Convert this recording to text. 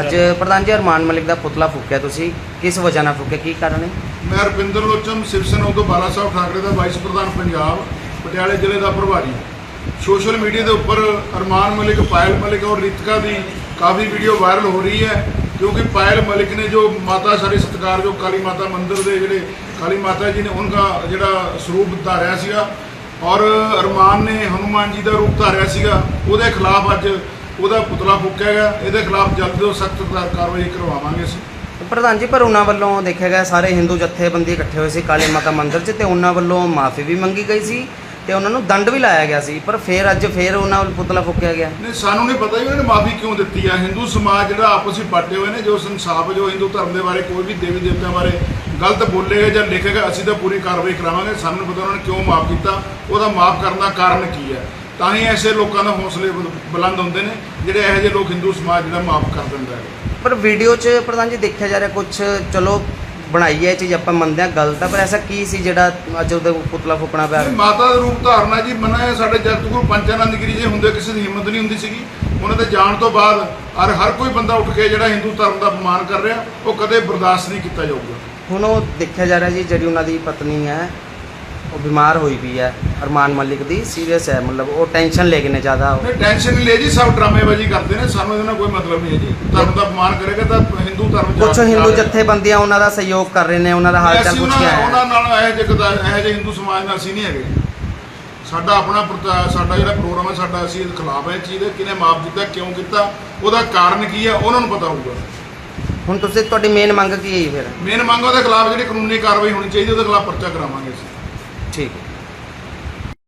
ਅੱਜ ਪ੍ਰਧਾਨ ਜੀ ਅਰਮਾਨ ਮਲਿਕ ਦਾ ਪੁਤਲਾ ਫੂਕਿਆ ਤੁਸੀਂ। ਕਿਸ ਵਜ੍ਹਾ ਨਾਲ ਫੂਕਿਆ? ਕੀ ਕਾਰਨ ਹੈ? ਮੈਂ ਰੁਪਿੰਦਰ ਲੋਚਮ, ਸਿਵ ਉਦੋਂ ਬਾਲਾ ਸਾਹਿਬ ਠਾਕਰੇ ਦਾ ਵਾਈਸ ਪ੍ਰਧਾਨ ਪੰਜਾਬ, ਪਟਿਆਲੇ ਜ਼ਿਲ੍ਹੇ ਦਾ ਪ੍ਰਭਾਰੀ। ਸੋਸ਼ਲ ਮੀਡੀਆ ਦੇ ਉੱਪਰ ਅਰਮਾਨ ਮਲਿਕ, ਪਾਇਲ ਮਲਿਕ ਔਰ ਰਿਤਿਕਾ ਦੀ ਕਾਫੀ ਵੀਡੀਓ ਵਾਇਰਲ ਹੋ ਰਹੀ ਹੈ, ਕਿਉਂਕਿ ਪਾਇਲ ਮਲਿਕ ਨੇ ਜੋ ਮਾਤਾ ਸਾਡੇ ਸਤਿਕਾਰਯੋਗ ਕਾਲੀ ਮਾਤਾ ਮੰਦਿਰ ਦੇ ਜਿਹੜੇ ਕਾਲੀ ਮਾਤਾ ਜੀ ਨੇ, ਉਹਨਾਂ ਜਿਹੜਾ ਸਰੂਪ ਧਾਰਿਆ ਸੀਗਾ। ਔਰ ਅਰਮਾਨ ਨੇ ਹਨੂਮਾਨ ਜੀ ਦਾ ਰੂਪ ਧਾਰਿਆ ਸੀਗਾ, ਉਹਦੇ ਖਿਲਾਫ ਅੱਜ ਉਹਦਾ ਪੁਤਲਾ ਫੂਕਿਆ ਗਿਆ। ਇਹਦੇ ਖਿਲਾਫ ਜਲਦ ਤੋਂ ਸਖਤ ਕਾਰਵਾਈ ਕਰਵਾਵਾਂਗੇ ਅਸੀਂ। ਪ੍ਰਧਾਨ ਜੀ ਪਰ ਉਹਨਾਂ ਵੱਲੋਂ ਦੇਖਿਆ ਗਿਆ ਸਾਰੇ ਹਿੰਦੂ ਜਥੇਬੰਦੀ ਇਕੱਠੇ ਹੋਏ ਸੀ ਕਾਲੀ ਮਾਤਾ ਮੰਦਿਰ 'ਚ ਤੇ ਉਹਨਾਂ ਵੱਲੋਂ ਮਾਫੀ ਵੀ ਮੰਗੀ ਗਈ ਸੀ ਤੇ ਉਹਨਾਂ ਨੂੰ ਦੰਡ ਵੀ ਲਾਇਆ ਗਿਆ ਸੀ। ਪਰ ਫਿਰ ਅੱਜ ਫਿਰ ਉਹਨਾਂ ਵੱਲ ਪੁਤਲਾ ਫੂਕਿਆ ਗਿਆ। ਨਹੀਂ ਸਾਨੂੰ ਨਹੀਂ ਪਤਾ ਵੀ ਉਹਨੇ ਮਾਫੀ ਕਿਉਂ ਦਿੱਤੀ ਆ। ਹਿੰਦੂ ਸਮਾਜ ਜਿਹੜਾ ਆਪਸ ਵਿੱਚ ਬਾਟੇ ਹੋਏ ਨੇ ਜੋ ਸੰਸਾਪ ਜੋ ਹਿੰਦੂ ਧਰਮ ਦੇ ਬਾਰੇ ਕੋਈ ਵੀ ਦੇਵੀ ਦੇਵਤਿਆਂ ਬਾਰੇ ਗਲਤ ਬੋਲੇਗਾ ਜਾਂ ਲਿਖੇਗਾ ਅਸੀਂ ਤਾਂ ਪੂਰੀ ਕਾਰਵਾਈ ਕਰਾਵਾਂਗੇ। ਸਾਨੂੰ ਪਤਾ ਉਹਨਾਂ ਨੇ ਕਿਉਂ ਮਾਫ ਕੀਤਾ। ਉਹਦਾ ਮਾਫ ਕਰਨ ਦਾ ਕਾਰਨ ਕੀ ਹੈ? ਤਾਂ ਹੀ ਐਸੇ ਲੋਕਾਂ ਦਾ ਹੌਸਲੇ ਬੁਲ- ਬੁਲੰਦ ਹੁੰਦੇ ਨੇ ਜਿਹੜੇ ਇਹੋ ਜਿਹੇ ਲੋਕ ਹਿੰਦੂ ਸਮਾਜ ਜਿਹੜਾ ਮਾਫ ਕਰ ਦਿੰਦਾ ਹੈ। ਪਰ ਵੀਡੀਓ 'ਚ ਪ੍ਰਧਾਨ ਜੀ ਦੇਖਿਆ ਜਾ ਰਿਹਾ ਕੁਝ ਚਲੋ ਬਣਾਈ ਹੈ ਇਹ ਚੀਜ਼ ਆਪਾਂ ਮੰਨਦੇ ਹਾਂ ਗਲਤ ਆ ਪਰ ਐਸਾ ਕੀ ਸੀ ਜਿਹੜਾ ਅੱਜ ਉਹਦੇ ਪੁਤਲਾ ਫੂਕਣਾ ਪਿਆ? ਮਾਤਾ ਦਾ ਰੂਪ ਧਾਰਨਾ ਜੀ ਮਨਾ ਹੈ ਸਾਡੇ ਜਗਤ ਗੁਰੂ ਪੰਚਾਨੰਦ ਗਿਰੀ ਜੀ ਹੁੰਦੇ ਕਿਸੇ ਦੀ ਹਿੰਮਤ ਨਹੀਂ ਹੁੰਦੀ ਸੀਗੀ। ਉਹਨਾਂ ਦੇ ਜਾਣ ਤੋਂ ਬਾਅਦ ਹਰ ਹਰ ਕੋਈ ਬੰਦਾ ਉੱਠ ਕੇ ਜਿਹੜਾ ਹਿੰਦੂ ਧਰਮ ਦਾ ਅਪਮਾਨ ਕਰ ਰਿਹਾ ਉਹ ਕਦੇ ਬਰਦਾਸ਼ਤ ਨਹੀਂ ਕੀਤਾ ਜਾਊਗਾ। ਹੁਣ ਉਹ ਦੇਖਿਆ ਜਾ ਰਿਹਾ ਜੀ ਜਿਹੜੀ ਉਹਨਾਂ ਦੀ ਪਤਨੀ ਹੈ ਉਹ ਬਿਮਾਰ ਹੋਈ ਵੀ ਹੈ ਅਰਮਾਨ ਮਲਿਕ ਦੀ ਸੀਰੀਅਸ ਹੈ ਮਤਲਬ ਉਹ ਟੈਨਸ਼ਨ ਲੈ ਕੇ ਨੇ ਜ਼ਿਆਦਾ ਨਹੀਂ ਟੈਨਸ਼ਨ ਨਹੀਂ ਲੈ ਜੀ ਸਭ ਡਰਾਮੇਬਾਜ਼ੀ ਕਰਦੇ ਨੇ ਸਾਨੂੰ ਇਹਦੇ ਕੋਈ ਮਤਲਬ ਨਹੀਂ ਹੈ ਜੀ। ਧਰਮ ਦਾ ਅਪਮਾਨ ਕਰੇਗਾ ਤਾਂ ਹਿੰਦੂ ਧਰਮ ਕੁਝ ਹਿੰਦੂ ਜਥੇਬੰਦੀਆਂ ਉਹਨਾਂ ਦਾ ਸਹਿਯੋਗ ਕਰ ਰਹੇ ਨੇ ਉਹਨਾਂ ਦਾ ਹਾਲ ਚਾਲ ਅਸੀਂ ਪੁੱਛ ਕੇ ਉਹਨਾਂ ਹਾਂ। ਨਾਲ ਇਹ ਜਿਹੇ ਗਦਾ- ਇਹੋ ਜਿਹੇ ਹਿੰਦੂ ਸਮਾਜ ਨਾਲ ਅਸੀਂ ਨਹੀਂ ਹੈਗੇ। ਸਾਡਾ ਆਪਣਾ ਸਾਡਾ ਜਿਹੜਾ ਪ੍ਰੋਗਰਾਮ ਹੈ ਸਾਡਾ ਅਸੀਂ ਇਹਦੇ ਖਿਲਾਫ ਹੈ ਚੀਜ਼ ਦੇ ਕਿਹਨੇ ਮਾਫ ਕੀਤਾ ਕਿਉਂ ਕੀਤਾ ਉਹਦਾ ਕਾਰਨ ਕੀ ਹੈ ਉਹਨਾਂ ਨੂੰ ਪਤਾ ਹੋਊਗਾ। ਹੁਣ ਤੁਸੀਂ ਤੁਹਾਡੀ ਮੇਨ ਮੰਗ ਕੀ ਹੈ ਫਿਰ? ਮੇਨ ਮੰਗ ਉਹਦੇ ਖਿਲਾਫ ਜਿਹੜੀ ਕਾਨੂੰਨੀ ਕਾਰਵਾਈ ਹੋਣੀ ਚਾਹੀਦੀ ਉਹਦੇ ਖਿਲਾਫ ਪਰਚਾ ਕਰਾਵਾਂਗੇ ਅਸੀਂ। ਠੀਕ ਹੈ।